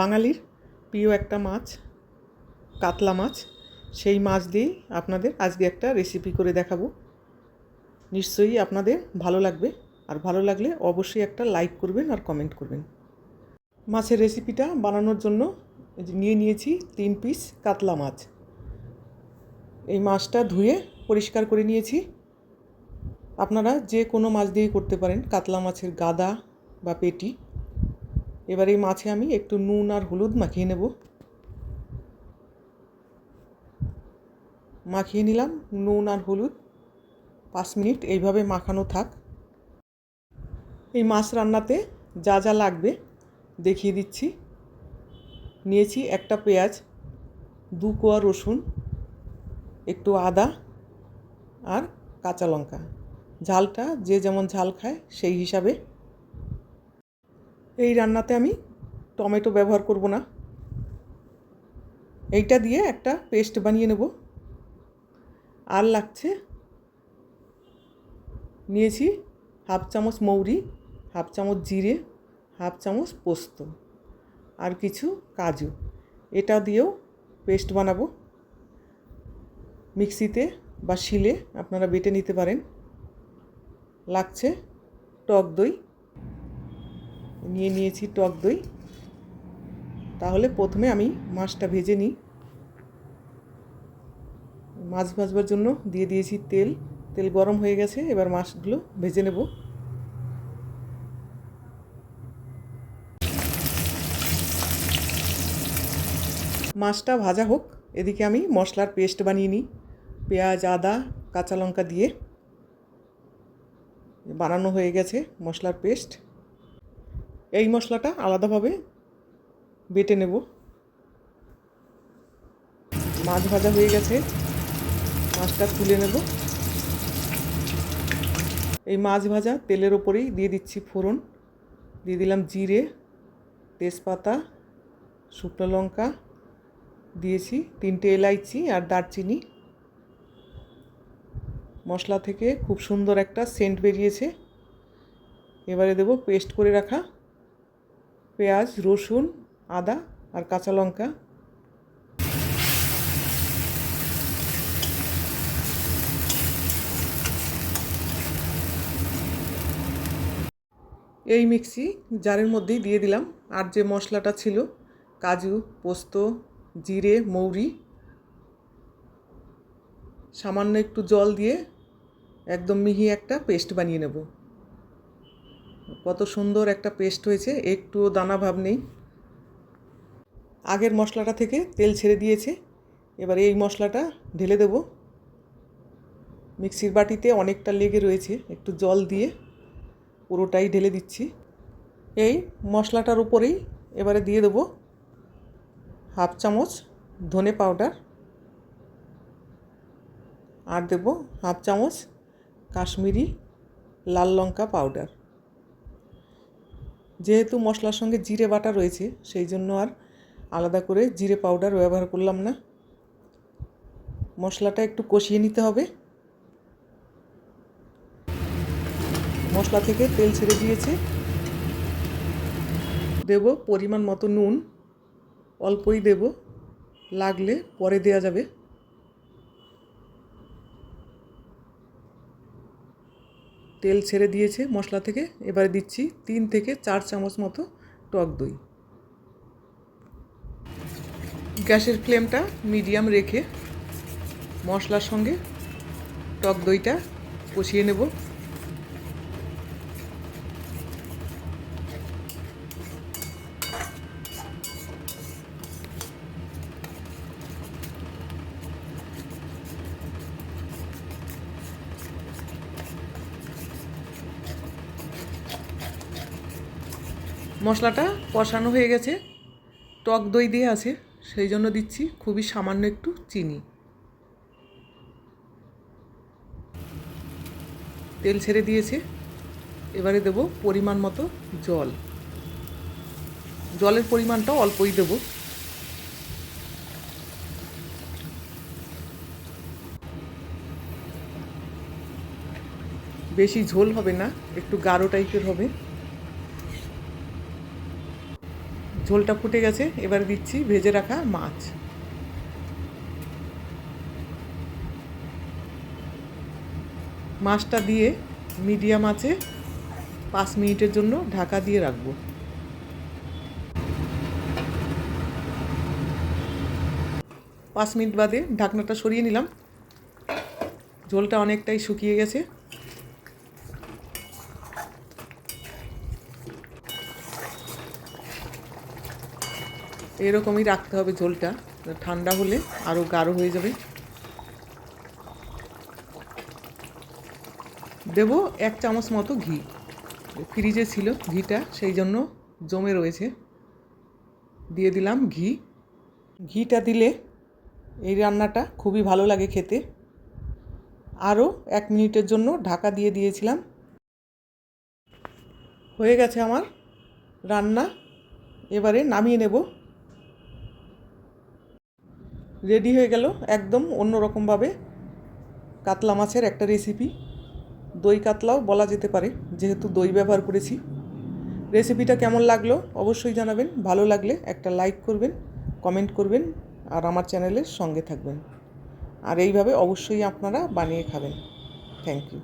বাঙালির প্রিয় একটা মাছ, কাতলা মাছ, সেই মাছ দিয়েই আপনাদের আজকে একটা রেসিপি করে দেখাবো। নিশ্চয়ই আপনাদের ভালো লাগবে আর ভালো লাগলে অবশ্যই একটা লাইক করবেন আর কমেন্ট করবেন। মাছের রেসিপিটা বানানোর জন্য নিয়ে নিয়েছি তিন পিস কাতলা মাছ। এই মাছটা ধুয়ে পরিষ্কার করে নিয়েছি। আপনারা যে কোনো মাছ দিয়েই করতে পারেন। কাতলা মাছের গাদা বা পেটি এবার এই মাছে আমি একটু নুন আর হলুদ মাখিয়ে নেব। মাখিয়ে নিলাম নুন আর হলুদ। পাঁচ মিনিট এইভাবে মাখানো থাক। এই মাছ রান্নাতে যা যা লাগবে দেখিয়ে দিচ্ছি। নিয়েছি একটা পেঁয়াজ, দু কোয়া রসুন, একটু আদা আর কাঁচা লঙ্কা। ঝালটা যে যেমন ঝাল খায় সেই হিসাবে এই রান্নাতে আমি টমেটো ব্যবহার করব না। এইটা দিয়ে একটা পেস্ট বানিয়ে নেব। আর লাগছে, নিয়েছি হাফ চামচ মৌরি, হাফ চামচ জিরে, হাফ চামচ পোস্ত আর কিছু কাজু। এটা দিয়েও পেস্ট বানাবো। মিক্সিতে বা শিলে আপনারা বেটে নিতে পারেন। লাগছে টক দই নিয়ে নিয়েছি টক দই। তাহলে প্রথমে আমি মাছটা ভেজে নিই। মাছ ভাজবার জন্য দিয়ে দিয়েছি তেল। তেল গরম হয়ে গেছে, এবার মাছগুলো ভেজে নেব। মাছটা ভাজা হোক, এদিকে আমি মশলার পেস্ট বানিয়ে নিই। পেঁয়াজ, আদা, কাঁচা লঙ্কা দিয়ে। বানানো হয়ে গেছে মশলার পেস্ট। এই মশলাটা আলাদাভাবে বেটে নেব। মাছ ভাজা হয়ে গেছে। মাছটা তুলে নেব। এই মাছ ভাজা তেলের ওপরেই দিয়ে দিচ্ছি ফোড়ন। দিয়ে দিলাম জিরে, তেজপাতা, শুকনো লঙ্কা, দিয়েছি তিনটে এলাইচি আর দারচিনি। মশলা থেকে খুব সুন্দর একটা সেন্ট বেরিয়েছে। এবারে দেব পেস্ট করে রাখা পেঁয়াজ, রসুন, আদা আর কাঁচা লঙ্কা। এই মিক্সি জারের মধ্যেই দিয়ে দিলাম। আর যে মশলাটা ছিল, কাজু, পোস্ত, জিরে, মৌরি, সামান্য একটু জল দিয়ে একদম মিহি একটা পেস্ট বানিয়ে নেব। কত সুন্দর একটা পেস্ট হয়েছে, একটুও দানা ভাব নেই। আগের মশলাটা থেকে তেল ছেড়ে দিয়েছে, এবার এই মশলাটা ঢেলে দেব। মিক্সির বাটিতে অনেকটা লেগে রয়েছে, একটু জল দিয়ে পুরোটাই ঢেলে দিচ্ছি। এই মশলাটার উপরেই এবারে দিয়ে দেবো হাফ চামচ ধনে পাউডার আর দেব হাফ চামচ কাশ্মীরি লাল লঙ্কা পাউডার। যেহেতু মশলার সঙ্গে জিরে বাটা রয়েছে, সেই জন্য আর আলাদা করে জিরে পাউডার ব্যবহার করলাম না। মশলাটা একটু কষিয়ে নিতে হবে। মশলা থেকে তেল ছেড়ে দিয়েছে। দেব পরিমাণ মতো নুন, অল্পই দেব, লাগলে পরে দেওয়া যাবে। তেল ছেড়ে দিয়েছে মশলা থেকে, এবারে দিচ্ছি তিন থেকে চার চামচ মতো টক দই। গ্যাসের ফ্লেমটা মিডিয়াম রেখে মশলার সঙ্গে টক দইটা কষিয়ে নেব। মশলাটা কষানো হয়ে গেছে। টক দই দিয়ে আছে, সেই জন্য দিচ্ছি খুবই সামান্য একটু চিনি। তেল ছেড়ে দিয়েছে। এবারে দেব পরিমাণ মতো জল। জলের পরিমাণটা অল্পই দেব। বেশি ঝোল হবে না, একটু গাঢ় টাইপের হবে। ঝোলটা ফুটে গেছে, এবার দিচ্ছি ভেজে রাখা মাছ। মাছটা দিয়ে মিডিয়াম আছে, পাঁচ মিনিটের জন্য ঢাকা দিয়ে রাখব। পাঁচ মিনিট বাদে ঢাকনাটা সরিয়ে নিলাম। ঝোলটা অনেকটাই শুকিয়ে গেছে। এরকমই রাখতে হবে ঝোলটা। ঠান্ডা হলে আরও গাঢ় হয়ে যাবে। দেবো এক চামচ মতো ঘি। ফ্রিজে ছিল ঘিটা, সেই জন্য জমে রয়েছে। দিয়ে দিলাম ঘি। ঘিটা দিলে এই রান্নাটা খুবই ভালো লাগে খেতে। আরও এক মিনিটের জন্য ঢাকা দিয়ে দিয়েছিলাম। হয়ে গেছে আমার রান্না। এবারে নামিয়ে নেব। রেডি হয়ে গেল একদম অন্যরকমভাবে কাতলা মাছের একটা রেসিপি দই কাতলাও বলা যেতে পারে, যেহেতু দই ব্যবহার করেছি। রেসিপিটা কেমন লাগল অবশ্যই জানাবেন, ভালো লাগলে একটা লাইক করবেন কমেন্ট করবেন, আর আমার চ্যানেলের সঙ্গে থাকবেন। আর এইভাবে অবশ্যই আপনারা বানিয়ে খাবেন। Thank you